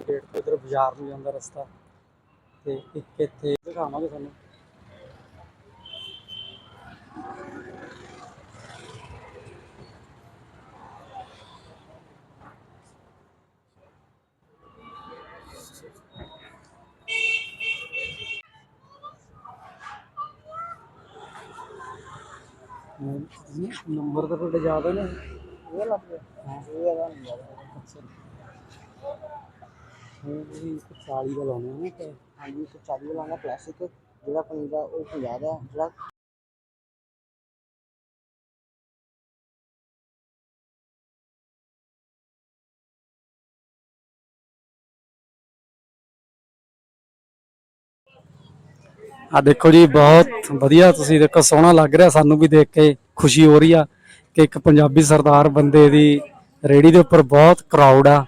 Gate ਤੋਂ ਇਧਰ ਬਾਜ਼ਾਰ ਨੂੰ ਜਾਂਦਾ ਰਸਤਾ। ਤੇ ਇੱਕ ਇੱਥੇ ਦਿਖਾਵਾਂਗੇ ਤੁਹਾਨੂੰ। ਨੰਬਰ ਤਾਂ ਤੁਹਾਡੇ ਜ਼ਿਆਦਾ ਨੇ? ਇਹ ਲੱਗ ਗਿਆ ਹਾਂ। ਇਹ ਇਹਦਾ ਨੰਬਰ ਅੱਛਾ। ਇਹ ਵੀ 40 ਦਾ ਲਾਉਣਾ ਨਾ ਤੇ ਹਾਂਜੀ ਇੱਕ 40 ਵਾਲਾ ਕਲਾਸਿਕ ਜਿਹੜਾ 50 ਦਾ ਉਹ 50 ਦਾ ਜਿਹੜਾ ਆ ਦੇਖੋ ਜੀ, ਬਹੁਤ ਵਧੀਆ ਤੁਸੀਂ ਦੇਖੋ, ਸੋਹਣਾ ਲੱਗ ਰਿਹਾ, ਸਾਨੂੰ ਵੀ ਦੇਖ ਕੇ ਖੁਸ਼ੀ ਹੋ ਰਹੀ ਆ ਕਿ ਇੱਕ ਪੰਜਾਬੀ ਸਰਦਾਰ ਬੰਦੇ ਦੀ ਰੇੜੀ ਦੇ ਉੱਪਰ ਬਹੁਤ ਕਰਾਊਡ ਆ।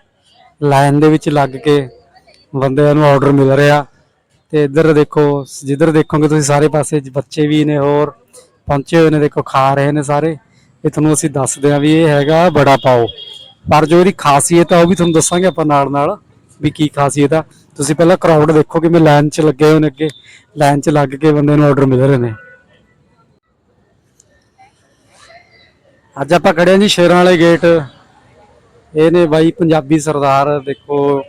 ਲਾਈਨ ਦੇ ਵਿੱਚ ਲੱਗ ਕੇ ਬੰਦਿਆਂ ਨੂੰ ਆਰਡਰ ਮਿਲ ਰਿਹਾ। ਤੇ ਇੱਧਰ ਦੇਖੋ, ਜਿੱਧਰ ਦੇਖੋਗੇ ਤੁਸੀਂ ਸਾਰੇ ਪਾਸੇ ਬੱਚੇ ਵੀ ਨੇ ਹੋਰ, ਪਹੁੰਚੇ ਹੋਏ ਨੇ, ਦੇਖੋ, ਖਾ ਰਹੇ ਨੇ ਸਾਰੇ। ਇਹ ਤੁਹਾਨੂੰ ਅਸੀਂ ਦੱਸਦੇ ਆ ਵੀ ਇਹ ਹੈਗਾ ਬੜਾ ਪਾਓ। ਪਰ ਜੋ ਇਹਦੀ ਖਾਸੀਅਤ ਆ, ਉਹ ਵੀ ਤੁਹਾਨੂੰ ਦੱਸਾਂਗੇ ਆਪਾਂ ਨਾਲ ਨਾਲ ਵੀ ਕੀ ਖਾਸੀਅਤ ਆ। ਤੁਸੀਂ ਪਹਿਲਾਂ ਕਰਾਊਡ ਦੇਖੋ ਕਿਵੇਂ ਲਾਈਨ 'ਚ ਲੱਗੇ ਹੋਏ ਨੇ ਅੱਗੇ। ਲਾਈਨ 'ਚ ਲੱਗ ਕੇ ਬੰਦੇ ਨੂੰ ਆਰਡਰ ਮਿਲ ਰਹੇ ਨੇ। ਅੱਜ ਆਪਾਂ ਖੜੇ ਹਾਂ ਜੀ ਸ਼ੇਰਾਂ ਵਾਲੇ ਗੇਟ ਇਹ ਨੇ ਬਾਈ ਪੰਜਾਬੀ ਸਰਦਾਰ, ਦੇਖੋ,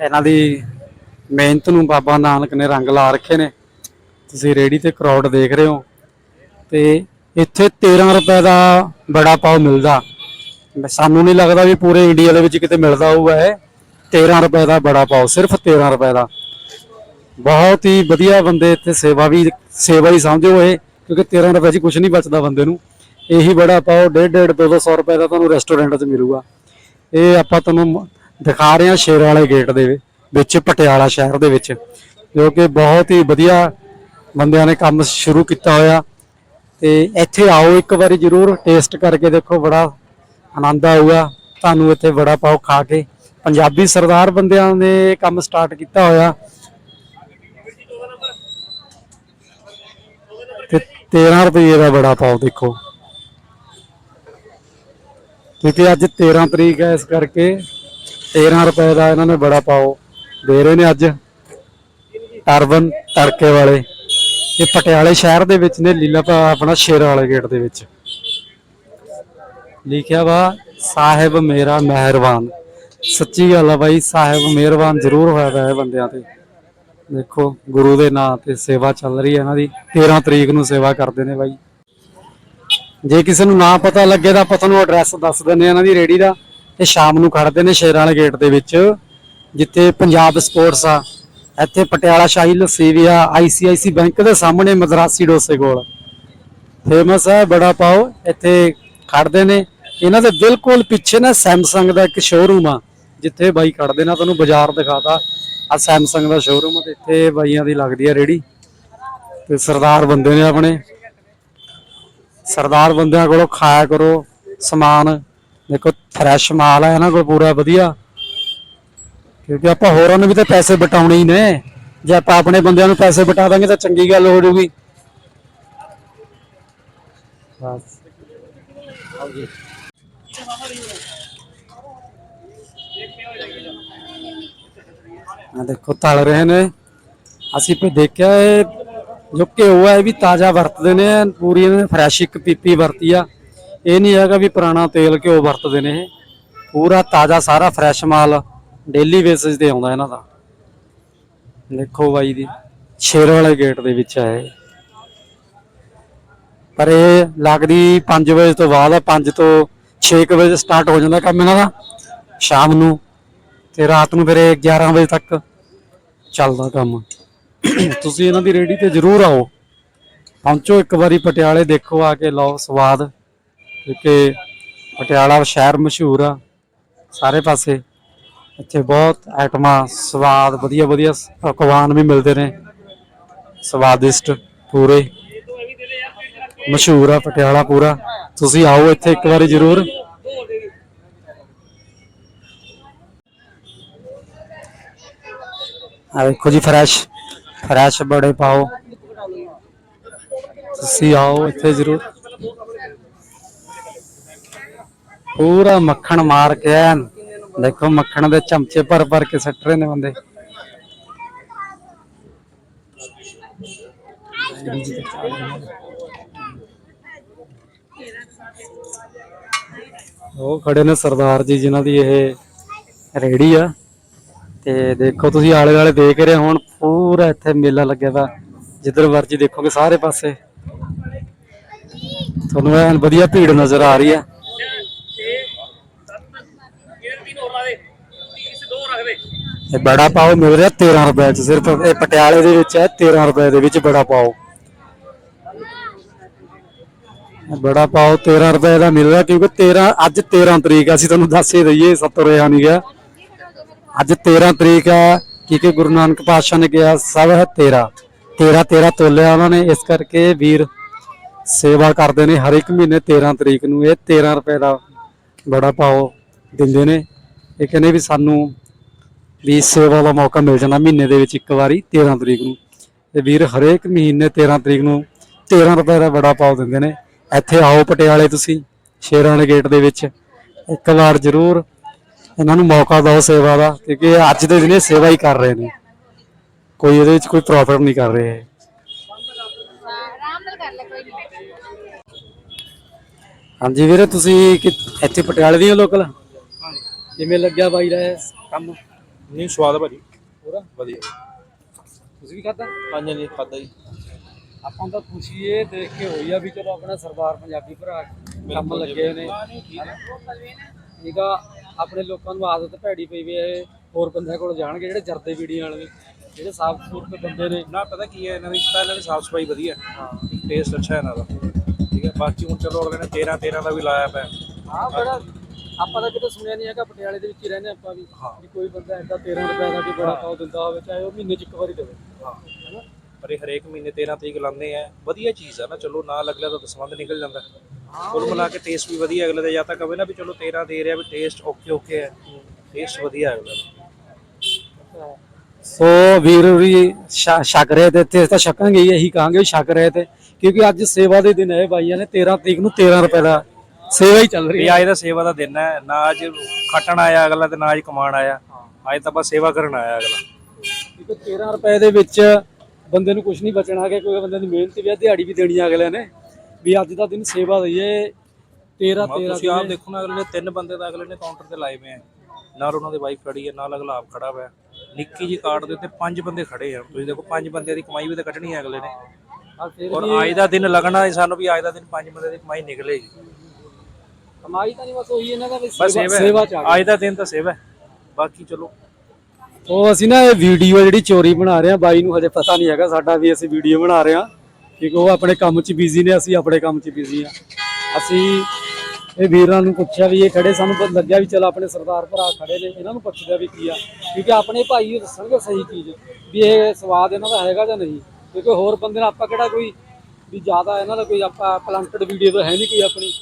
ਇਹਨਾਂ ਦੀ ਮਿਹਨਤ ਨੂੰ ਬਾਬਾ ਨਾਨਕ ਨੇ ਰੰਗ ਲਾ ਰੱਖੇ ਨੇ। ਤੁਸੀਂ ਰੇੜੀ ਤੇ ਕਰਾਊਡ ਦੇਖ ਰਹੇ ਹੋ। ਤੇ ਇੱਥੇ 13 ਰੁਪਏ ਦਾ ਬੜਾ ਪਾਓ ਮਿਲਦਾ। ਸਾਨੂੰ ਨਹੀਂ ਲੱਗਦਾ ਵੀ ਪੂਰੇ ਇੰਡੀਆ ਦੇ ਵਿੱਚ ਕਿਤੇ ਮਿਲਦਾ ਹੋਊਗਾ ਇਹ। 13 ਰੁਪਏ ਦਾ ਬੜਾ ਪਾਓ, ਸਿਰਫ 13 ਰੁਪਏ ਦਾ। ਬਹੁਤ ਹੀ ਵਧੀਆ ਬੰਦੇ ਇੱਥੇ ਸੇਵਾ ਵੀ, ਸੇਵਾ ਹੀ ਸਮਝੋ ਇਹ, ਕਿਉਂਕਿ 13 ਰੁਪਏ 'ਚ ਕੁਝ ਨਹੀਂ ਬਚਦਾ ਬੰਦੇ ਨੂੰ। ਇਹੀ ਬੜਾ ਪਾਓ 1.5 2 200 ਰੁਪਏ ਦਾ ਤੁਹਾਨੂੰ ਰੈਸਟੋਰੈਂਟ 'ਚ ਮਿਲੂਗਾ। ਇਹ ਆਪਾਂ ਤੁਹਾਨੂੰ ਦਿਖਾ ਰਹੇ ਹਾਂ ਸ਼ੇਰ ਵਾਲੇ ਗੇਟ ਦੇ ਵਿੱਚ, ਪਟਿਆਲਾ ਸ਼ਹਿਰ ਦੇ ਵਿੱਚ, ਜੋ ਕਿ ਬਹੁਤ ਹੀ ਵਧੀਆ ਬੰਦਿਆਂ ਨੇ ਕੰਮ ਸ਼ੁਰੂ ਕੀਤਾ ਹੋਇਆ। ਤੇ ਇੱਥੇ ਆਓ, ਇੱਕ ਵਾਰੀ ਜ਼ਰੂਰ ਟੇਸਟ ਕਰਕੇ ਦੇਖੋ, ਬੜਾ ਆਨੰਦ ਆਊਗਾ। ਤੁਹਾਨੂੰ ਇੱਥੇ ਬੜਾ ਪਾਓ ਖਾ ਕੇ। ਪੰਜਾਬੀ ਸਰਦਾਰ ਬੰਦਿਆਂ ਨੇ ਇਹ ਕੰਮ ਸਟਾਰਟ ਕੀਤਾ ਹੋਇਆ। ਤੇ 13 ਰੁਪਏ ਦਾ ਬੜਾ ਪਾਓ ਦੇਖੋ। ਕਿਉਂਕਿ ਅੱਜ 13 ਤਰੀਕ ਹੈ ਇਸ ਕਰਕੇ 13 ਰੁਪਏ ਦਾ ਇਹਨਾਂ ਨੇ ਬੜਾ ਪਾਓ। ਦੇ ਰਹੇ ਨੇ ਅੱਜ ਅਰਬਨ ਤੜਕੇ ਵਾਲੇ। ਇਹ ਪਟਿਆਲੇ ਸ਼ਹਿਰ ਦੇ ਵਿੱਚ ਨੇ, ਲੀਲਾ ਆਪਣਾ ਸ਼ੇਰ ਵਾਲੇ ਗੇਟ ਦੇ ਵਿੱਚ। ਲਿਖਿਆ ਵਾ, ਸਾਹਿਬ ਮੇਰਾ ਮਿਹਰਬਾਨ। ਸੱਚੀ ਗੱਲ ਆ ਬਾਈ, ਸਾਹਿਬ ਮਿਹਰਬਾਨ ਜ਼ਰੂਰ ਹੋਇਆ ਵਾ ਇਹ ਬੰਦਿਆਂ ਤੇ। ਦੇਖੋ, ਗੁਰੂ ਦੇ ਨਾਂ ਤੇ ਸੇਵਾ ਚੱਲ ਰਹੀ ਹੈ ਇਹਨਾਂ ਦੀ। 13 ਤਰੀਕ ਨੂੰ ਸੇਵਾ ਕਰਦੇ ਨੇ ਬਾਈ। ਜੇ ਕਿਸੇ ਨੂੰ ਨਾ ਪਤਾ ਲੱਗੇ ਤਾਂ ਆਪਾਂ ਤੁਹਾਨੂੰ ਐਡਰੈਸ ਦੱਸ ਦਿੰਦੇ ਆ ਇਹਨਾਂ ਦੀ ਰੇੜੀ ਦਾ ਇਹ ਸ਼ਾਮ ਨੂੰ ਖੜਦੇ ਨੇ ਸ਼ੇਰਾਂ ਵਾਲੇ ਗੇਟ ਦੇ ਵਿੱਚ, ਜਿੱਥੇ ਪੰਜਾਬ ਸਪੋਰਟਸ ਆ। ਇੱਥੇ ਪਟਿਆਲਾ ਸ਼ਾਹੀ ਲੱਸੀ ਵੀ ਆ ਆਈਸੀਆਈਸੀ ਬੈਂਕ ਦੇ ਸਾਹਮਣੇ ਮਦਰਾਸੀ ਡੋਸੇ ਕੋਲ। ਫੇਮਸ ਹੈ ਬੜਾ ਪਾਓ, ਇੱਥੇ ਖੜਦੇ ਨੇ। ਇਹਨਾਂ ਦੇ ਬਿਲਕੁਲ ਪਿੱਛੇ ਨਾ ਸੈਮਸੰਗ ਦਾ ਇੱਕ ਸ਼ੋਰੂਮ ਆ, ਜਿੱਥੇ ਬਾਈ ਖੜਦੇ ਨੇ, ਤੁਹਾਨੂੰ ਬਾਜ਼ਾਰ ਦਿਖਾਤਾ। ਆ ਸੈਮਸੰਗ ਦਾ ਸ਼ੋਰੂਮ ਤੇ ਇੱਥੇ ਬਾਈਆਂ ਦੀ ਲੱਗਦੀ ਆ ਰੇੜੀ ਤੇ ਸਰਦਾਰ ਬੰਦੇ ਨੇ ਆਪਣੇ। ਸਰਦਾਰ ਬੰਦਿਆਂ ਕੋਲੋਂ ਖਾਇਆ ਕਰੋ, ਸਮਾਨ। ਦੇਖੋ ਫਰੈਸ਼ ਮਾਲ ਹੈ ਇਹਨਾਂ ਕੋਲ ਪੂਰਾ ਵਧੀਆ। ਕਿਉਂਕਿ ਆਪਾਂ ਹੋਰਾਂ ਨੂੰ ਵੀ ਤਾਂ ਪੈਸੇ ਬਟਾਉਣੇ ਹੀ ਨੇ। ਜੇ ਆਪਾਂ ਆਪਣੇ ਬੰਦਿਆਂ ਨੂੰ ਪੈਸੇ ਬਟਾ ਦਾਂਗੇ ਤਾਂ ਚੰਗੀ ਗੱਲ ਹੋ ਜਾਊਗੀ ਬਸ। ਆ ਦੇਖੋ, ਤਲ ਰਹੇ ਨੇ। ਅਸੀਂ ਪੇ ਦੇਖਿਆ ਇਹ ਜੋ ਘਿਓ ਹੈ ਵੀ ਤਾਜ਼ਾ ਵਰਤਦੇ ਨੇ, ਪੂਰੀ ਇਹਨਾਂ ਨੇ ਫਰੈਸ਼ ਇੱਕ ਪੀਪੀ ਵਰਤੀ ਆ। ਇਹ ਨਹੀਂ ਹੈਗਾ ਵੀ ਪੁਰਾਣਾ ਤੇਲ ਘਿਓ ਵਰਤਦੇ ਨੇ ਇਹ। ਪੂਰਾ ਤਾਜ਼ਾ ਸਾਰਾ ਫਰੈਸ਼ ਮਾਲ ਡੇਲੀ ਬੇਸਿਸ ਤੇ ਆਉਂਦਾ ਇਹਨਾਂ ਦਾ। ਦੇਖੋ ਬਾਈ ਦੀ ਸ਼ੇਰ ਵਾਲੇ ਗੇਟ ਦੇ ਵਿੱਚ ਹੈ ਇਹ। ਪਰ ਇਹ ਲੱਗਦੀ 5 ਵਜੇ ਤੋਂ ਬਾਅਦ ਆ 5 ਤੋਂ 6 ਵਜੇ ਸਟਾਰਟ ਹੋ ਜਾਂਦਾ ਕੰਮ ਇਹਨਾਂ ਦਾ। ਸ਼ਾਮ ਨੂੰ ਤੇ ਰਾਤ ਨੂੰ ਫਿਰ ਇਹ 11 ਵਜੇ ਤੱਕ ਚੱਲਦਾ ਕੰਮ। ਤੁਸੀਂ ਇਹਨਾਂ ਦੀ ਰੇੜੀ ਤੇ ਜ਼ਰੂਰ ਆਓ। ਪਹੁੰਚੋ ਇੱਕ ਵਾਰੀ ਪਟਿਆਲੇ, ਦੇਖੋ ਆ ਕੇ, ਲਓ ਸਵਾਦ। ਕਿਉਂਕਿ ਪਟਿਆਲਾ ਸ਼ਹਿਰ ਮਸ਼ਹੂਰ ਆ, ਸਾਰੇ ਪਾਸੇ। ਇੱਥੇ ਬਹੁਤ ਆਈਟਮਾਂ, ਸਵਾਦ ਵਧੀਆ ਵਧੀਆ ਪਕਵਾਨ ਵੀ ਮਿਲਦੇ ਨੇ। ਸਵਾਦਿਸ਼ਟ ਪੂਰੇ। ਮਸ਼ਹੂਰ ਆ ਪਟਿਆਲਾ ਪੂਰਾ। ਤੁਸੀਂ ਆਓ ਇੱਥੇ ਇੱਕ ਵਾਰੀ ਜ਼ਰੂਰ। ਆ ਦੇਖੋ ਜੀ, ਫਰੈਸ਼। ਫਰੈਸ਼ ਬੜੇ ਪਾਓ। ਤੁਸੀਂ ਆਓ ਇੱਥੇ ਜ਼ਰੂਰ। ਪੂਰਾ ਮੱਖਣ ਮਾਰ ਕੇ ਐਨ। ਦੇਖੋ ਮੱਖਣ ਦੇ ਚਮਚੇ ਭਰ ਭਰ ਕੇ ਸੱਟ ਰਹੇ ਨੇ ਬੰਦੇ। ਉਹ ਖੜੇ ਨੇ ਸਰਦਾਰ ਜੀ ਜਿਨ੍ਹਾਂ ਦੀ ਇਹ ਰੇੜੀ ਆ। ਤੇ ਦੇਖੋ ਤੁਸੀਂ ਆਲੇ ਦੁਆਲੇ ਦੇਖ ਰਹੇ ਹੁਣ ਪੂਰਾ ਇੱਥੇ ਮੇਲਾ ਲੱਗਿਆ ਵਾ। ਜਿੱਧਰ ਮਰਜ਼ੀ ਦੇਖੋਗੇ ਸਾਰੇ ਪਾਸੇ। ਤੁਹਾਨੂੰ ਐਨ ਵਧੀਆ ਭੀੜ ਨਜ਼ਰ ਆ ਰਹੀ ਹੈ ਇਹ ਬੜਾ ਪਾਓ ਮਿਲ ਰਿਹਾ 13 ਰੁਪਏ ਚ ਸਿਰਫ ਇਹ ਪਟਿਆਲੇ ਦੇ ਵਿੱਚ ਹੈ 13 ਰੁਪਏ ਦੇ ਵਿੱਚ ਬੜਾ ਪਾਓ। ਬੜਾ ਪਾਓ 13 ਰੁਪਏ ਦਾ ਮਿਲ ਰਿਹਾ ਕਿਉਂਕਿ 13 ਅੱਜ 13 ਤਰੀਕ ਆ, ਅਸੀਂ ਤੁਹਾਨੂੰ ਦੱਸ ਹੀ ਦਈਏ ਸਭ ਤੋਂ ਰਿਹਾ ਨਹੀਂ ਗਿਆ। ਅੱਜ 13 ਤਰੀਕ ਆ ਕਿਉਂਕਿ ਗੁਰੂ ਨਾਨਕ ਪਾਤਸ਼ਾਹ ਨੇ ਕਿਹਾ, ਸਭ ਹੈ 13 13 13 ਤੋਲਿਆ ਉਹਨਾਂ ਨੇ, ਇਸ ਕਰਕੇ ਵੀਰ ਸੇਵਾ ਕਰਦੇ ਨੇ, ਹਰ ਇੱਕ ਮਹੀਨੇ 13 ਤਰੀਕ ਨੂੰ। ਇਹ 13 ਰੁਪਏ ਦਾ ਬੜਾ ਪਾਓ ਦਿੰਦੇ ਨੇ। ਇਹ ਕਹਿੰਦੇ ਵੀ ਸਾਨੂੰ ਵੀ ਸੇਵਾ ਦਾ ਮੌਕਾ ਮਿਲ ਜਾਂਦਾ ਮਹੀਨੇ ਦੇ ਵਿੱਚ ਇੱਕ ਵਾਰੀ 13 ਤਰੀਕ ਨੂੰ। ਤੇ ਵੀਰ ਹਰੇਕ ਮਹੀਨੇ 13 ਤਰੀਕ ਨੂੰ 13 ਰੁਪਏ ਦਾ ਬੜਾ ਪਾਓ ਦਿੰਦੇ ਨੇ। ਇੱਥੇ ਆਓ ਪਟਿਆਲੇ ਤੁਸੀਂ, ਸ਼ੇਰਾਂ ਦੇ ਗੇਟ ਦੇ ਵਿੱਚ। ਇੱਕ ਵਾਰ ਜ਼ਰੂਰ ਇਹਨਾਂ ਨੂੰ ਮੌਕਾ ਦਿਓ ਸੇਵਾ ਦਾ ਕਿਉਂਕਿ ਇਹ ਅੱਜ ਦੇ ਦਿਨੇ ਸੇਵਾ ਹੀ ਕਰ ਰਹੇ ਨੇ। ਕੋਈ ਇਹਦੇ ਵਿੱਚ ਕੋਈ ਪ੍ਰੋਫਿਟ ਨਹੀਂ ਕਰ ਰਹੇ ਇਹ। ਆਰਾਮ ਨਾਲ ਕਰ ਲੈ ਕੋਈ ਨਹੀਂ। ਹਾਂਜੀ ਵੀਰੇ ਤੁਸੀਂ ਕਿ- ਇੱਥੇ ਪਟਿਆਲੇ ਦੀਆਂ ਲੋਕਲ ਕਿਵੇਂ ਲੱਗਿਆ ਬਾਈ ਦਾ ਇਹ ਕੰਮ? ਨਹੀਂ ਸਵਾਦ ਆ ਭਾਜੀ। ਪੂਰਾ? ਵਧੀਆ। ਤੁਸੀਂ ਵੀ ਖਾਧਾ? ਹਾਂਜੀ ਨਹੀਂ ਖਾਦਾ ਜੀ। ਆਪਾਂ ਨੂੰ ਤਾਂ ਖੁਸ਼ੀ ਇਹ ਦੇਖ ਕੇ ਹੋਈ ਆ ਵੀ ਚਲੋ ਆਪਣਾ ਸਰਦਾਰ ਪੰਜਾਬੀ ਭਰਾ ਕੰਮ ਲੱਗੇ ਨੇ ਠੀਕ ਆ। ਆਪਣੇ ਲੋਕਾਂ ਨੂੰ ਆਦਤ ਭੈੜੀ ਪਈ ਵੀ ਇਹ ਹੋਰ ਬੰਦਿਆਂ ਕੋਲ ਜਾਣਗੇ ਜਿਹੜੇ ਜਰਦੇ ਵੀਡੀਓ ਵਾਲੇ ਨੇ ਜਿਹੜੇ ਸਾਫ਼ ਸੁਥਰੇ ਬੰਦੇ ਨੇ। ਨਾ ਪਤਾ ਕੀ ਹੈ ਇਹਨਾਂ ਦੀ ਤਾਂ ਇਹਨਾਂ ਦੀ ਸਾਫ਼ ਸਫ਼ਾਈ ਵਧੀਆ। ਹਾਂ। ਟੇਸਟ ਅੱਛਾ ਹੈ ਇਹਨਾਂ ਦਾ। ਠੀਕ ਹੈ ਬਾਕੀ ਹੁਣ ਚਲੋ ਅਗਲੇ ਨੇ 13 13 ਦਾ ਵੀ ਲਾਇਆ ਪਿਆ। ਹਾਂ ਬੜਾ ਆਪਾਂ ਤਾਂ ਕਿਤੇ ਸੁਣਿਆ ਨਹੀਂ ਹੈਗਾ ਪਟਿਆਲੇ ਦੇ ਵਿੱਚ ਹੀ ਰਹਿੰਦੇ ਆਪਾਂ ਵੀ ਵੀ ਕੋਈ ਬੰਦਾ ਐਡਾ 13 ਰੁਪਏ ਦਾ ਕੋਈ ਬੜਾ ਪਾਉ ਦਿੰਦਾ ਹੋਵੇ ਚਾਹੇ ਉਹ ਮਹੀਨੇ ਚ ਇੱਕ ਵਾਰੀ ਦੇਵੇ। ਹਾਂ। ਪਰ ਇਹ ਹਰੇਕ ਮਹੀਨੇ 13 ਤਰੀਕ ਲਾਉਂਦੇ ਆ। ਵਧੀਆ ਚੀਜ਼ ਆ ਨਾ ਚਲੋ ਨਾਲ ਅਗਲੇ ਦਾ ਦਸਵੰਦ ਨਿਕਲ ਜਾਂਦਾ। ਕੁੱਲ ਮਿਲਾ ਕੇ ਟੇਸਟ ਵੀ ਵਧੀਆ ਅਗਲੇ ਦਾ ਜਾਂ ਤਾਂ ਕਵੇ ਨਾ ਵੀ ਚਲੋ 13 ਦੇ ਰਿਹਾ ਵੀ ਟੇਸਟ ਓਕੇ ਓਕੇ ਹੈ। ਟੇਸਟ ਵਧੀਆ ਹੈ ਅਗਲੇ ਦਾ। ਸੋ ਵੀਰ ਵੀ ਛਕ ਰਹੇ ਤੇ ਤੇ ਤਾਂ ਛਕਾਂਗੇ ਹੀ ਇਹੀ ਕਹਾਂਗੇ ਵੀ ਛਕ ਰਹੇ ਤੇ ਕਿਉਂਕਿ ਅੱਜ ਸੇਵਾ ਦੇ ਦਿਨ ਹੈ ਬਾਈਆਂ ਨੇ 13 ਤਰੀਕ ਨੂੰ 13 ਰੁਪਏ ਦਾ ਸੇਵਾ ਹੀ ਚੱਲ ਰਹੀ ਹੈ। ਅੱਜ ਦਾ ਸੇਵਾ ਦਾ ਦਿਨ ਹੈ ਨਾ ਅੱਜ ਖੱਟਣ ਆਇਆ ਅਗਲਾ ਤੇ ਨਾ ਅੱਜ ਕਮਾਣ ਆਇਆ। ਅੱਜ ਤਾਂ ਬਸ ਸੇਵਾ ਕਰਨ ਆਇਆ ਅਗਲਾ। ਕਿਉਂਕਿ 13 ਰੁਪਏ ਦੇ ਵਿੱਚ ਬੰਦੇ ਨੂੰ ਕੁਝ ਨਹੀਂ ਬਚਣਾ ਕਿ ਕੋਈ ਬੰਦੇ ਦੀ ਮਿਹਨਤ ਵੀ ਆ ਦਿਹਾੜੀ ਵੀ ਦੇਣੀ ਆ ਅਗਲੇ ਨੇ। ਵੀ ਅੱਜ ਦਾ ਦਿਨ ਸੇਵਾ ਦਈਏ। 13 ਮਾ 13 ਤੁਸੀਂ ਆਪ ਦੇਖੋ ਨਾ ਅਗਲੇ ਤਿੰਨ ਬੰਦੇ ਤਾਂ ਅਗਲੇ ਨੇ ਕਾਊਂਟਰ ਤੇ ਲਾਏ ਹੋਏ ਆ। ਨਾਲ ਉਹਨਾਂ ਦੀ ਵਾਈਫ ਖੜੀ ਹੈ ਨਾਲ ਅਗਲਾ ਆਪ ਖੜਾ ਹੋਇਆ ਨਿੱਕੀ ਜੀ ਕਾਰਡ ਦੇ ਉੱਤੇ ਪੰਜ ਬੰਦੇ ਖੜੇ ਆ। ਤੁਸੀਂ ਦੇਖੋ ਪੰਜ ਬੰਦਿਆਂ ਦੀ ਕਮਾਈ ਵੀ ਤਾਂ ਕੱਢਣੀ ਹੈ ਅਗਲੇ ਨੇ। ਔਰ ਅੱਜ ਦਾ ਦਿਨ ਲੱਗਣਾ ਹੈ ਸਾਨੂੰ ਵੀ ਅੱਜ ਦਾ ਦਿਨ ਪੰਜ ਬੰਦੇ ਦੀ ਕਮਾਈ ਨਿਕਲੇਗੀ ਕਮਾਈ ਤਾਂ ਨਹੀਂ ਬਸ ਉਹੀ ਇਹਨਾਂ ਦਾ ਵੀ ਬਸ ਸੇਵਾ ਸੇਵਾ ਸੇਵਾ ਚ ਆ ਅੱਜ ਦਾ ਦਿਨ ਤਾਂ ਸੇਵਾ ਹੈ। ਬਾਕੀ ਚਲੋ। ਉਹ ਅਸੀਂ ਨਾ ਇਹ ਵੀਡੀਓ ਜਿਹੜੀ ਚੋਰੀ ਬਣਾ ਰਹੇ ਆ ਬਾਈ ਨੂੰ ਹਜੇ ਪਤਾ ਨਹੀਂ ਹੈਗਾ ਸਾਡਾ ਵੀ ਅਸੀਂ ਵੀਡੀਓ ਬਣਾ ਰਹੇ ਆ ਕਿਉਂਕਿ ਉਹ ਆਪਣੇ ਕੰਮ 'ਚ ਬਿਜ਼ੀ ਨੇ, ਅਸੀਂ ਆਪਣੇ ਕੰਮ 'ਚ ਬਿਜ਼ੀ ਆ। ਅਸੀਂ ਇਹ ਵੀਰਾਂ ਨੂੰ ਪੁੱਛਿਆ ਵੀ ਇਹ ਖੜੇ, ਸਾਨੂੰ ਲੱਗਿਆ ਵੀ ਚਲ ਆਪਣੇ ਸਰਦਾਰ ਭਰਾ ਖੜੇ ਨੇ, ਇਹਨਾਂ ਨੂੰ ਪੁੱਛਦਾ ਵੀ ਕੀ ਆ। ਕਿਉਂਕਿ ਆਪਣੇ ਭਾਈ ਦੱਸਣਗੇ ਸਹੀ ਚੀਜ਼, ਵੀ ਇਹ ਸਵਾਦ ਇਹਨਾਂ ਦਾ ਹੈਗਾ ਜਾਂ ਨਹੀਂ। ਕਿਉਂਕਿ ਹੋਰ ਬੰਦੇ ਨਾਲ ਆਪਾਂ ਕਿਹੜਾ ਕੋਈ, ਵੀ ਜ਼ਿਆਦਾ ਇਹਨਾਂ ਦਾ ਕੋਈ ਆਪਾਂ ਪਲੰਟਡ ਵੀਡੀਓ ਤਾਂ ਹੈ ਨਹੀਂ ਕੋਈ ਆਪਣੀ।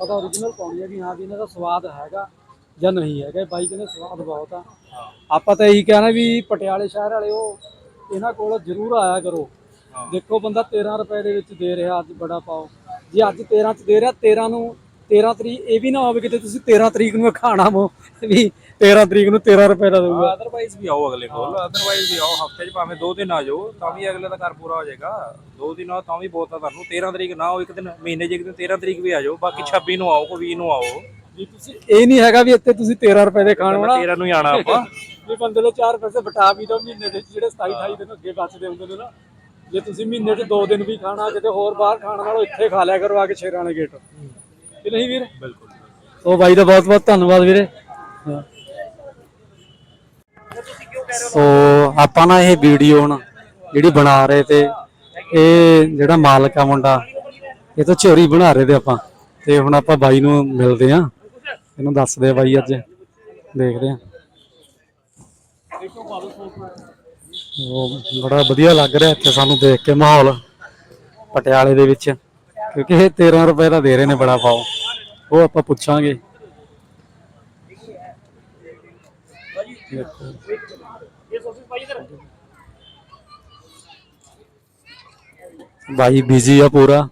ਪਤਾ ਓਰੀਜਨਲ ਪਾਉਣੀ ਹੈ ਵੀ ਹਾਂ ਵੀ ਇਹਨਾਂ ਦਾ ਸਵਾਦ ਹੈਗਾ ਜਾਂ ਨਹੀਂ ਹੈਗਾ ਇਹ ਬਾਈ ਕਹਿੰਦੇ ਸਵਾਦ ਬਹੁਤ ਆ। ਆਪਾਂ ਤਾਂ ਇਹੀ ਕਹਿਣਾ ਵੀ ਪਟਿਆਲੇ ਸ਼ਹਿਰ ਵਾਲੇ ਉਹ ਇਹਨਾਂ ਕੋਲ ਜ਼ਰੂਰ ਆਇਆ ਕਰੋ। ਦੇਖੋ ਬੰਦਾ 13 ਰੁਪਏ ਦੇ ਵਿੱਚ ਦੇ ਰਿਹਾ ਅੱਜ ਬੜਾ ਪਾਓ। ਜੇ ਅੱਜ 13 ਚ ਦੇ ਰਿਹਾ 13 ਨੂੰ 13 ਤਰੀਕ ਇਹ ਵੀ ਨਾ ਹੋਵੇ ਕਿਤੇ ਤੁਸੀਂ 13 ਤਰੀਕ ਨੂੰ ਖਾਣਾ ਮੋ ਵੀ 13 ਤਰੀਕ ਨੂੰ 13 ਰੁਪਏ ਦਾ ਦਊਗਾ। ਅਦਰਵਾਈਜ਼ ਵੀ ਆਓ ਅਗਲੇ ਕੋਲ ਅਦਰਵਾਈਜ਼ ਵੀ ਆਓ ਹਫ਼ਤੇ 'ਚ ਭਾਵੇਂ ਦੋ ਦਿਨ ਆ ਜਾਓ ਤਾਂ ਵੀ ਅਗਲੇ ਦਾ ਘਰ ਪੂਰਾ ਹੋ ਜਾਏਗਾ। ਦੋ ਦਿਨ ਆਓ ਤਾਂ ਵੀ ਬਹੁਤ ਆ ਤੁਹਾਨੂੰ 13 ਤਰੀਕ ਨਾ ਆਓ ਇੱਕ ਦਿਨ ਮਹੀਨੇ 'ਚ ਇੱਕ ਦਿਨ 13 ਤਰੀਕ ਵੀ ਆ ਜਾਓ ਬਾਕੀ 26 ਨੂੰ ਆਓ ਕੋਈ 20 ਨੂੰ ਆਓ। ਵੀ ਤੁਸੀਂ ਇਹ ਨਹੀਂ ਹੈਗਾ ਵੀ ਇੱਥੇ ਤੁਸੀਂ 13 ਰੁਪਏ ਦੇ ਖਾਣ ਵਾਲਾ। 13 ਨੂੰ ਹੀ ਆਣਾ ਆਪਾਂ। ਵੀ ਬੰਦੇ ਦੇ 4 ਪੈਸੇ ਬਟਾ ਵੀ ਦੋ ਮਹੀਨੇ ਦੇ ਜਿਹੜੇ 27 28 ਦਿਨ ਅੱਗੇ ਬਚਦੇ ਹੁੰਦੇ ਨੇ ਨਾ। ਜੇ ਤੁਸੀਂ ਮਹੀਨੇ 'ਚ ਦੋ ਦਿਨ ਵੀ ਖਾਣਾ ਕਿਤੇ ਹੋਰ ਬਾਹਰ ਖਾਣ ਨਾਲੋਂ ਇੱਥੇ ਖਾ ਲਿਆ ਕਰੋ ਆ ਕੇ ਸ਼ੇਰਾਂ ਵਾਲੇ ਗੇਟ ਕਿ ਨਹੀਂ ਵੀਰ? ਬਿਲਕੁਲ। ਸੋ ਬਾਈ ਦਾ ਬਹੁਤ ਬਹੁਤ ਧੰਨਵਾਦ ਵੀਰੇ। ਸੋ ਆਪਾਂ ਨਾ ਇਹ ਵੀਡੀਓ ਹੁਣ ਜਿਹੜੀ ਬਣਾ ਰਹੇ ਤੇ ਇਹ ਜਿਹੜਾ ਮਾਲਕ ਆ ਮੁੰਡਾ ਇਹ ਤਾਂ ਚੋਰੀ ਬਣਾ ਰਹੇ ਤੇ ਆਪਾਂ। ਤੇ ਹੁਣ ਆਪਾਂ ਬਾਈ ਨੂੰ ਮਿਲਦੇ ਆ ਇਹਨੂੰ ਦੱਸਦੇ ਆ ਬਾਈ ਅੱਜ। ਦੇਖਦੇ ਆ ਉਹ ਬੜਾ ਵਧੀਆ ਲੱਗ ਰਿਹਾ ਇੱਥੇ ਸਾਨੂੰ ਦੇਖ ਕੇ ਮਾਹੌਲ, ਪਟਿਆਲੇ ਦੇ ਵਿੱਚ। ਕਿਉਂਕਿ ਇਹ 13 ਰੁਪਏ ਦਾ ਦੇ ਰਹੇ ਨੇ ਬੜਾ ਪਾਓ। ਉਹ ਆਪਾਂ ਪੁੱਛਾਂਗੇ। ਬਾਈ ਬਿਜ਼ੀ ਆ ਪੂਰਾ।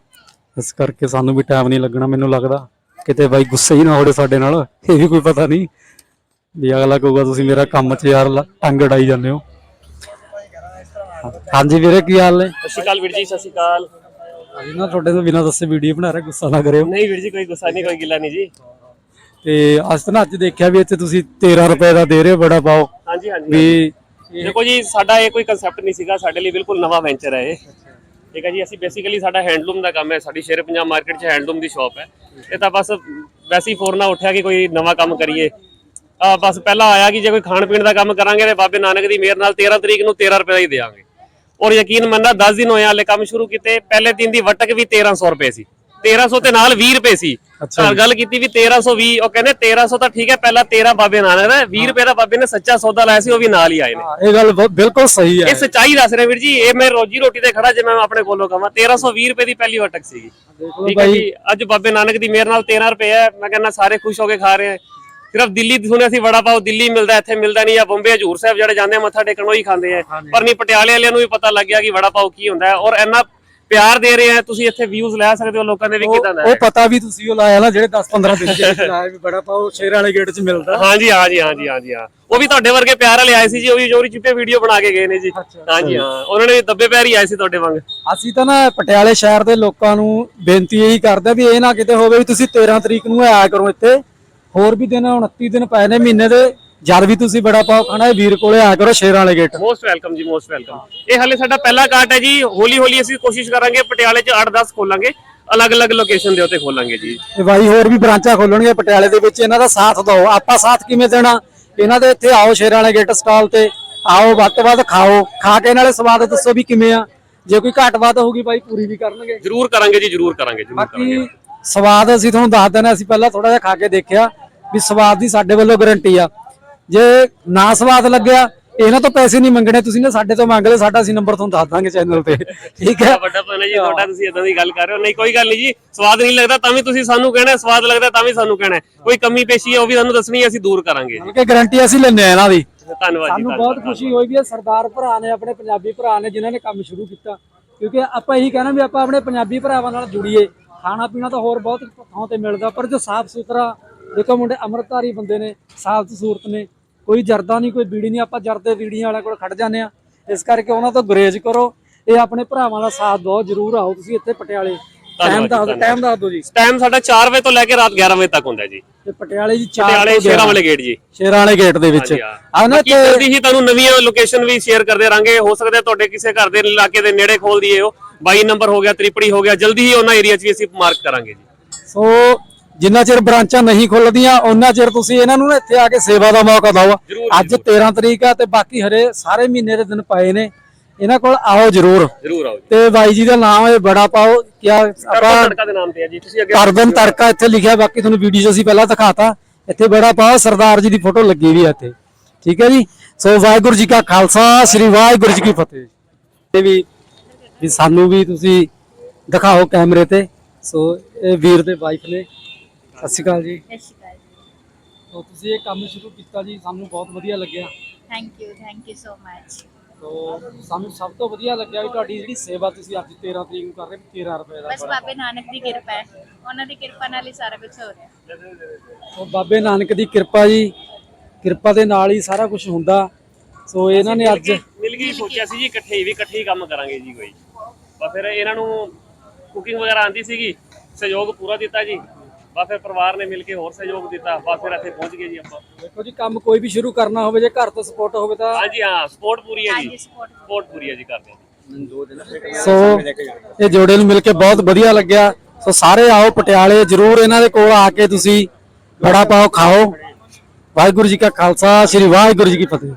ਇਸ ਕਰਕੇ ਸਾਨੂੰ ਵੀ ਟਾਈਮ ਨਹੀਂ ਲੱਗਣਾ ਮੈਨੂੰ ਲੱਗਦਾ। ਕਿਤੇ ਬਾਈ ਗੁੱਸੇ ਹੀ ਨਾ ਹੋੜੇ ਸਾਡੇ ਨਾਲ, ਇਹ ਵੀ ਕੋਈ ਪਤਾ ਨਹੀਂ। ਵੀ ਅਗਲਾ ਕਹੂਗਾ, ਤੁਸੀਂ ਮੇਰਾ ਕੰਮ 'ਚ ਯਾਰ ਟੰਗ ਅੜਾਈ ਜਾਂਦੇ ਹੋ। ਹਾਂਜੀ ਵੀਰੇ ਕੀ ਹਾਲ ਨੇ? ਸਤਿ ਸ਼੍ਰੀ ਅਕਾਲ ਵੀਰ ਜੀ ਸਤਿ ਸ਼੍ਰੀ ਅਕਾਲ। ਅਸੀਂ ਨਾ ਤੁਹਾਡੇ ਤੋਂ ਬਿਨਾਂ ਦੱਸੇ ਵੀਡੀਓ ਬਣਾ ਰਹੇ ਗੁੱਸਾ ਨਾ ਕਰਿਓ। ਨਹੀਂ ਵੀਰ ਜੀ ਕੋਈ ਗੁੱਸਾ ਨਹੀਂ ਕੋਈ ਗਿਲਾ ਨਹੀਂ ਜੀ। ਤੇ ਅੱਜ ਤਾਂ ਨਾ ਅੱਜ ਦੇਖਿਆ ਵੀ ਇੱਥੇ ਤੁਸੀਂ 13 ਰੁਪਏ ਦਾ ਦੇ ਰਹੇ ਹੋ ਬੜਾ ਪਾਓ। ਹਾਂਜੀ ਹਾਂਜੀ ਵੀ ਦੇਖੋ ਜੀ ਸਾਡਾ ਇਹ ਕੋਈ ਕਨਸੈਪਟ ਨਹੀਂ ਸੀਗਾ ਸਾਡੇ ਲਈ ਬਿਲਕੁਲ ਨਵਾਂ ਵੈਂਚਰ ਹੈ ਇਹ। ਠੀਕ ਹੈ ਜੀ ਅਸੀਂ ਬੇਸਿਕਲੀ ਸਾਡਾ ਹੈਂਡਲੂਮ ਦਾ ਕੰਮ ਹੈ ਸਾਡੀ ਸ਼ੇਰ ਪੰਜਾਬ ਮਾਰਕੀਟ 'ਚ ਹੈਂਡਲੂਮ ਦੀ ਸ਼ਾਪ ਹੈ। ਇਹ ਤਾਂ ਬਸ ਵੈਸੇ ਹੀ ਫੋਰਨਾ ਉੱਠਿਆ ਕਿ ਕੋਈ ਨਵਾਂ ਕੰਮ ਕਰੀਏ। ਆ ਬਸ ਪਹਿਲਾਂ ਆਇਆ ਕਿ ਜੇ ਕੋਈ ਖਾਣ ਪੀਣ ਦਾ ਕੰਮ ਕਰਾਂਗੇ ਤੇ ਬਾਬੇ ਨਾਨਕ ਦੀ ਮਿਹਰ ਨਾਲ 13 ਤਰੀਕ ਨੂੰ 13 ਰੁਪਏ ਦਾ ਹੀ ਦੇਵਾਂਗੇ। ਔਰ ਯਕੀਨ ਮੰਨਣਾ 10 ਦਿਨ ਹੋਏ ਹਾਲੇ ਕੰਮ ਸ਼ੁਰੂ ਕੀਤੇ ਪਹਿਲੇ ਦਿਨ ਦੀ ਵਟਕ ਵੀ 1300 ਰੁਪਏ ਸੀ। 1300 ਤੇ ਨਾਲ 20 ਰੁਪਏ ਸੀ। ਅੱਛਾ ਗੱਲ ਕੀਤੀ ਵੀ 1320 ਉਹ ਕਹਿੰਦੇ 1300 ਤਾਂ ਠੀਕ ਹੈ ਪਹਿਲਾਂ 13 ਬਾਬੇ ਨਾਨਕ ਦਾ 20 ਰੁਪਏ ਦਾ ਬਾਬੇ ਨੇ ਸੱਚਾ ਸੌਦਾ ਲਾਇਆ ਸੀ ਉਹ ਵੀ ਨਾਲ ਹੀ ਆਏ ਨੇ। ਇਹ ਗੱਲ ਬਿਲਕੁਲ ਸਹੀ ਹੈ। ਇਹ ਸੱਚਾਈ ਦੱਸ ਰਿਹਾ ਵੀਰ ਜੀ ਇਹ ਮੈਂ ਰੋਜੀ ਰੋਟੀ ਤੇ ਖੜਾ ਜੇ ਮੈਂ ਆਪਣੇ ਕੋਲੋਂ ਕਹਾਂ 1320 ਰੁਪਏ ਦੀ ਪਹਿਲੀ ਵਟਕ ਸੀਗੀ। ਦੇਖੋ ਠੀਕ ਹੈ ਜੀ ਅੱਜ ਬਾਬੇ ਨਾਨਕ ਦੀ ਮਿਹਰ ਨਾਲ 13 ਰੁਪਏ ਹੈ ਮੈਂ ਕਹਿੰਦਾ ਸਾਰੇ ਖੁਸ਼ ਹੋ ਕੇ ਖਾ ਰਹੇ ਹੈ। ਸਿਰਫ ਦਿੱਲੀ ਦੀ ਸੁਣਿਆ ਸੀ ਵੜਾ ਪਾਓ ਦਿੱਲੀ ਮਿਲਦਾ ਇੱਥੇ ਮਿਲਦਾ ਨਹੀਂ ਆ ਬੰਬੇ ਹਜੂਰ ਸਾਹਿਬ ਜਿਹੜੇ ਜਾਂਦੇ ਮੱਥਾ ਟੇਕਣ ਉਹ ਹੀ ਖਾਂਦੇ ਆ। ਪਰ ਨਹੀਂ ਪਟਿਆਲੇ ਵਾਲਿਆਂ ਨੂੰ ਵੀ ਪਤਾ ਲੱਗ ਗਿਆ ਕਿ ਵੜਾ ਪਾਓ ਕੀ ਹੁੰਦਾ ਹੈ ਔਰ ਇੰਨਾ ਪਿਆਰ ਦੇ ਰਹੇ ਆ ਤੁਸੀਂ ਇੱਥੇ ਵਿਊਜ਼ ਲੈ ਸਕਦੇ ਹੋ ਲੋਕਾਂ ਦੇ ਵੀ ਕਿਦਾਂ ਦਾ ਉਹ ਪਤਾ ਵੀ ਤੁਸੀਂ ਉਹ ਲਾਇਆ ਨਾ ਜਿਹੜੇ 10 15 ਦਿਨ ਦੇ ਲਾਇਆ ਵੀ ਬੜਾ ਪਾਓ ਸ਼ੇਰ ਵਾਲੇ ਗੇਟ 'ਚ ਮਿਲਦਾ। ਹਾਂਜੀ ਹਾਂਜੀ ਹਾਂਜੀ ਹਾਂਜੀ ਹਾਂ। ਉਹ ਵੀ ਤੁਹਾਡੇ ਵਰਗੇ ਪਿਆਰ ਵਾਲੇ ਆਏ ਸੀ ਜੀ ਉਹ ਵੀ ਚੋਰੀ ਚੁੱਪੇ ਵੀਡੀਓ ਬਣਾ ਕੇ ਗਏ ਨੇ ਜੀ। ਹਾਂਜੀ ਹਾਂ। ਉਹਨਾਂ ਨੇ ਦੱਬੇ ਪੈਰ ਹੀ ਆਏ ਸੀ ਤੁਹਾਡੇ ਵਾਂਗ। ਅਸੀਂ ਤਾਂ ਨਾ ਪਟਿਆਲੇ ਸ਼ਹਿਰ ਦੇ ਲੋਕਾਂ ਨੂੰ ਬੇਨਤੀ ਇਹੀ ਕਰਦੇ ਆ ਵੀ ਇਹ ਨਾ ਕਿਤੇ ਹੋਵੇ ਵੀ ਤੁਸੀਂ 13 ਤਰੀਕ ਨੂੰ ਆਇਆ ਕਰੋ ਇੱਥੇ ਹੋਰ ਵੀ ਦਿਨ 29 ਦਿਨ ਪਏ ਨੇ ਮਹੀਨੇ ਦੇ। ਜਦ ਵੀ ਤੁਸੀਂ ਬੜਾ ਪਾਓ ਖਾਣਾ ਇਹ ਵੀਰ ਕੋਲੇ ਆਇਆ ਕਰੋ ਸ਼ੇਰ ਵਾਲੇ gate most welcome ji most welcome ਇਹ ਹਾਲੇ ਸਾਡਾ ਪਹਿਲਾ ਕਾਰਟ ਹੈ ਜੀ। ਹੌਲੀ ਹੌਲੀ ਅਸੀਂ ਕੋਸ਼ਿਸ਼ ਕਰਾਂਗੇ ਪਟਿਆਲੇ 'ਚ 8-10 ਖੋਲਾਂਗੇ। ਅਲੱਗ-ਅਲੱਗ ਲੋਕੇਸ਼ਨ ਦੇ ਉੱਤੇ ਖੋਲਾਂਗੇ ਜੀ। ਤੇ ਬਾਈ ਹੋਰ ਵੀ ਬ੍ਰਾਂਚਾਂ ਖੋਲਣਗੇ ਪਟਿਆਲੇ ਦੇ ਵਿੱਚ। ਇਹਨਾਂ ਦਾ ਸਾਥ ਦਿਓ। ਆਪਾਂ ਸਾਥ ਕਿਵੇਂ ਦੇਣਾ? ਇਹਨਾਂ ਦੇ ਇੱਥੇ ਆਓ ਸ਼ੇਰ ਵਾਲੇ ਗੇਟ ਸਟਾਲ ਤੇ। ਆਓ ਵੱਧ ਤੋਂ ਵੱਧ ਖਾਓ। ਖਾ ਕੇ ਨਾਲੇ ਸਵਾਦ ਦੱਸੋ ਵੀ ਕਿਵੇਂ ਆ। ਜੇ ਕੋਈ ਘਾਟ ਵਾਧ ਹੋਊਗੀ ਬਾਈ ਪੂਰੀ ਵੀ ਕਰਨਗੇ। ਜਰੂਰ ਕਰਾਂਗੇ ਜੀ ਜਰੂਰ ਕਰਾਂਗੇ ਜਰੂਰ ਕਰਾਂਗੇ। ਬਾਕੀ ਸਵਾਦ ਅਸੀਂ ਤੁਹਾਨੂੰ ਦੱਸ ਦਿੰਦੇ ਹਾਂ, ਅਸੀਂ ਪਹਿਲਾਂ ਥੋੜਾ ਜਿਹਾ ਖਾ ਕੇ ਦੇਖਿਆ। ਵੀ ਸਵਾਦ ਦੀ ਸਾਡੇ ਵੱਲੋਂ ਗਾਰੰਟੀ ਆ। ਜੇ ਨਾ ਸਵਾਦ ਲੱਗਿਆ ਇਹਨਾਂ ਤੋਂ ਪੈਸੇ ਨਹੀਂ ਮੰਗਣੇ ਤੁਸੀਂ ਨੇ ਸਾਡੇ ਤੋਂ ਮੰਗ ਲਏ ਸਾਡਾ ਅਸੀਂ ਨੰਬਰ ਤੁਹਾਨੂੰ ਦੱਸ ਦਾਂਗੇ ਚੈਨਲ ਤੇ। ਠੀਕ ਹੈ? ਵੱਡਾ ਹੈ ਜੀ ਤੁਹਾਡਾ ਤੁਸੀਂ ਇਦਾਂ ਦੀ ਗੱਲ ਕਰ ਰਹੇ ਹੋ। ਨਹੀਂ ਕੋਈ ਗੱਲ ਨਹੀਂ ਜੀ ਸਵਾਦ ਨਹੀਂ ਲੱਗਦਾ ਤਾਂ ਵੀ ਤੁਸੀਂ ਸਾਨੂੰ ਕਹਿਣਾ ਹੈ, ਸਵਾਦ ਲੱਗਦਾ ਤਾਂ ਵੀ ਸਾਨੂੰ ਕਹਿਣਾ ਹੈ। ਕੋਈ ਕਮੀ ਪੇਸ਼ੀ ਹੈ ਉਹ ਵੀ ਸਾਨੂੰ ਦੱਸਣੀ ਹੈ ਅਸੀਂ ਦੂਰ ਕਰਾਂਗੇ। ਬਲਕਿ ਗਾਰੰਟੀ ਅਸੀਂ ਲੈਂਦੇ ਆ ਇਹਨਾਂ ਦੀ। ਧੰਨਵਾਦ ਜੀ ਸਾਨੂੰ ਬਹੁਤ ਖੁਸ਼ੀ ਹੋਈ ਵੀ ਇਹ ਸਰਦਾਰ ਭਰਾ ਨੇ ਆਪਣੇ ਪੰਜਾਬੀ ਭਰਾ ਨੇ ਜਿਨ੍ਹਾਂ ਨੇ ਕੰਮ ਸ਼ੁਰੂ ਕੀਤਾ। ਕਿਉਂਕਿ ਆਪਾਂ ਇਹੀ ਕਹਿਣਾ ਵੀ ਆਪਾਂ ਆਪਣੇ ਪੰਜਾਬੀ ਭਰਾਵਾਂ ਨਾਲ ਜੁੜੀਏ। ਖਾਣਾ ਪੀਣਾ ਤਾਂ ਹੋਰ ਬਹੁਤ ਥਾਂ ਤੇ ਮਿਲਦਾ ਪਰ ਜੋ ਸਾਫ਼ ਸੁਥਰਾ ਦੇਖੋ ਮੁੰਡੇ ਅੰਮ੍ਰਿਤਧਾਰੀ ਬੰਦੇ ਨੇ ਸਾਫ਼ ਸੂਰਤ ਨੇ। ਕੋਈ ਜਰਦਾ ਨਹੀਂ ਕੋਈ ਬੀੜੀ ਨਹੀਂ ਆਪਾਂ ਜਰਦੇ ਬੀੜੀਆਂ ਵਾਲਿਆਂ ਕੋਲ ਖੜ ਜਾਂਦੇ ਆ ਇਸ ਕਰਕੇ ਉਹਨਾਂ ਤੋਂ ਗੁਰੇਜ਼ ਕਰੋ। ਇਹ ਆਪਣੇ ਭਰਾਵਾਂ ਦਾ ਸਾਥ ਦਿਓ ਜਰੂਰ ਆਓ ਤੁਸੀਂ ਇੱਥੇ ਪਟਿਆਲੇ। ਟਾਈਮ ਦੱਸ ਦਿਓ ਟਾਈਮ ਦੱਸ ਦਿਓ ਜੀ। ਟਾਈਮ ਸਾਡਾ 4 ਵਜੇ ਤੋਂ ਲੈ ਕੇ ਰਾਤ 11 ਵਜੇ ਤੱਕ ਹੁੰਦਾ ਜੀ। ਤੇ ਪਟਿਆਲੇ ਜੀ ਚਾਰ ਪਟਿਆਲੇ ਤੋਂ ਸ਼ੇਰਾਂ ਵਾਲੇ ਗੇਟ ਜੀ। ਸ਼ੇਰਾਂ ਵਾਲੇ ਗੇਟ ਦੇ ਵਿੱਚ। ਹਾਂਜੀ, ਹਾਂ। ਆ ਨਾ ਬਾਕੀ ਜਲਦੀ ਹੀ ਤੁਹਾਨੂੰ ਨਵੀਆਂ ਲੋਕੇਸ਼ਨ ਵੀ ਸ਼ੇਅਰ ਕਰਦੇ ਰਾਂਗੇ ਹੋ ਸਕਦਾ ਤੁਹਾਡੇ ਕਿਸੇ ਘਰ ਦੇ ਇਲਾਕੇ ਦੇ ਨੇੜੇ ਖੋਲ ਦਈਏ ਉਹ। 22 ਨੰਬਰ ਹੋ ਗਿਆ ਤ੍ਰਿਪੜੀ ਹੋ ਗਿਆ। ਜਲਦੀ ਹੀ ਉਹਨਾਂ ਏਰੀਆ 'ਚ ਵੀ ਅਸੀਂ ਮਾਰਕ ਕਰਾਂਗੇ ਜੀ। ਸੋ ਜਿੰਨਾ ਚਿਰ ਬ੍ਰਾਂਚਾਂ ਨਹੀਂ ਖੁੱਲਦੀਆਂ ਉਹਨਾਂ ਚਿਰ ਤੁਸੀਂ ਇਹਨਾਂ ਨੂੰ ਇੱਥੇ ਆ ਕੇ ਸੇਵਾ ਦਾ ਮੌਕਾ ਦਿਓ। ਅੱਜ 13 ਤਰੀਕ ਆ ਤੇ ਬਾਕੀ ਹਰੇ ਸਾਰੇ ਮਹੀਨੇ ਦੇ ਦਿਨ ਪਏ ਨੇ। ਇਹਨਾਂ ਕੋਲ ਆਓ ਜਰੂਰ। ਜ਼ਰੂਰ ਆਓ ਜੀ। ਤੇ ਬਾਈ ਜੀ ਦਾ ਨਾਮ ਹੈ ਬੜਾ ਪਾਓ ਕਿਆ ਆਪਾਂ ਆਪਾਂ ਤੜਕਾ ਦੇ ਨਾਮ ਤੇ ਹੈ ਜੀ। ਤੁਸੀਂ ਅੱਗੇ ਕਰਦਨ ਤੜਕਾ ਇੱਥੇ ਲਿਖਿਆ ਬਾਕੀ ਤੁਹਾਨੂੰ ਵੀਡੀਓ 'ਚ ਅਸੀਂ ਪਹਿਲਾਂ ਦਿਖਾਤਾ। ਇੱਥੇ ਬੜਾ ਪਾਓ ਸਰਦਾਰ ਜੀ ਦੀ ਫੋਟੋ ਲੱਗੀ ਵੀ ਆ ਇੱਥੇ। ਠੀਕ ਹੈ ਜੀ? ਸੋ ਵਾਹਿਗੁਰੂ ਜੀ ਕਾ ਖਾਲਸਾ ਸ੍ਰੀ ਵਾਹਿਗੁਰੂ ਜੀ ਕੀ ਫਤਿਹ। ਇਹ ਵੀ ਵੀ ਸਾਨੂੰ ਵੀ ਤੁਸੀਂ ਦਿਖਾਓ ਕੈਮਰੇ ਤੇ। ਸੋ ਇਹ ਵੀਰ ਦੇ ਵਾਈਫ ਨੇ ਸਤਿ ਸ਼੍ਰੀ ਅਕਾਲ ਜੀ। ਸਤਿ ਸ਼੍ਰੀ ਅਕਾਲ ਜੀ। ਸੋ ਤੁਸੀਂ ਇਹ ਕੰਮ ਸ਼ੁਰੂ ਕੀਤਾ ਜੀ ਸਾਨੂੰ ਬਹੁਤ ਵਧੀਆ ਲੱਗਿਆ। Thank you thank you so much so ਸਾਨੂੰ ਸਭ ਤੋਂ ਵਧੀਆ ਲੱਗਿਆ ਵੀ ਤੁਹਾਡੀ ਜਿਹੜੀ ਸੇਵਾ ਤੁਸੀਂ ਅੱਜ 13 ਤਰੀਕ ਨੂੰ ਕਰ ਰਹੇ ਹੋ 13 ਰੁਪਏ ਦਾ ਬਸ ਬਾਬੇ ਨਾਨਕ ਦੀ ਕਿਰਪਾ ਹੈ। ਉਹਨਾਂ ਦੀ ਕਿਰਪਾ ਨਾਲ ਹੀ ਸਾਰਾ ਕੁਝ ਹੋ ਰਿਹਾ। ਸੋ ਬਾਬੇ ਨਾਨਕ ਦੀ ਕਿਰਪਾ ਜੀ ਕਿਰਪਾ ਦੇ ਨਾਲ ਹੀ ਸਾਰਾ ਕੁਝ ਹੁੰਦਾ। ਸੋ ਇਹਨਾਂ ਨੇ ਅੱਜ ਮਿਲ ਗਈ ਸੋਚਿਆ ਸੀ ਜੀ ਇਕੱਠੇ ਹੀ ਵੀ ਇਕੱਠੇ ਹੀ ਕੰਮ ਕਰਾਂਗੇ ਜੀ ਕੋਈ। ਬਸ ਫਿਰ ਇਹਨਾਂ ਨੂੰ ਕੁਕਿੰਗ ਵਗੈਰਾ ਆਂਦੀ ਸੀਗੀ ਸਹਿਯੋਗ ਪੂਰਾ ਦਿੱਤਾ ਜੀ। ਬਸ ਫਿਰ ਪਰਿਵਾਰ ਨੇ ਮਿਲ ਕੇ ਹੋਰ ਸਹਿਯੋਗ ਦਿੱਤਾ ਬਸ ਫਿਰ ਇੱਥੇ ਪਹੁੰਚ ਗਏ ਜੀ ਆਪਾਂ। ਦੇਖੋ ਜੀ ਕੰਮ ਕੋਈ ਵੀ ਸ਼ੁਰੂ ਕਰਨਾ ਹੋਵੇ ਜੇ ਘਰ ਤੋਂ ਸਪੋਰਟ ਹੋਵੇ ਤਾਂ ਹਾਂਜੀ ਹਾਂ ਸਪੋਰਟ ਪੂਰੀ ਹੈ ਜੀ। ਸਪੋਰਟ ਪੂਰੀ ਹੈ। ਜੀ ਕਰਦੇ ਹਾਂ ਸੋ ਇਹ ਜੋੜੇ ਨੂੰ ਮਿਲ ਕੇ ਬਹੁਤ ਵਧੀਆ ਲੱਗਿਆ। ਸੋ ਸਾਰੇ ਆਓ ਪਟਿਆਲੇ ਜਰੂਰ ਇਹਨਾਂ ਦੇ ਕੋਲ ਆ ਕੇ ਤੁਸੀਂ ਬੜਾ ਪਾਓ ਖਾਓ। ਵਾਹਿਗੁਰੂ ਜੀ ਕਾ ਖਾਲਸਾ ਸ੍ਰੀ ਵਾਹਿਗੁਰੂ ਜੀ ਕੀ ਫਤਿਹ।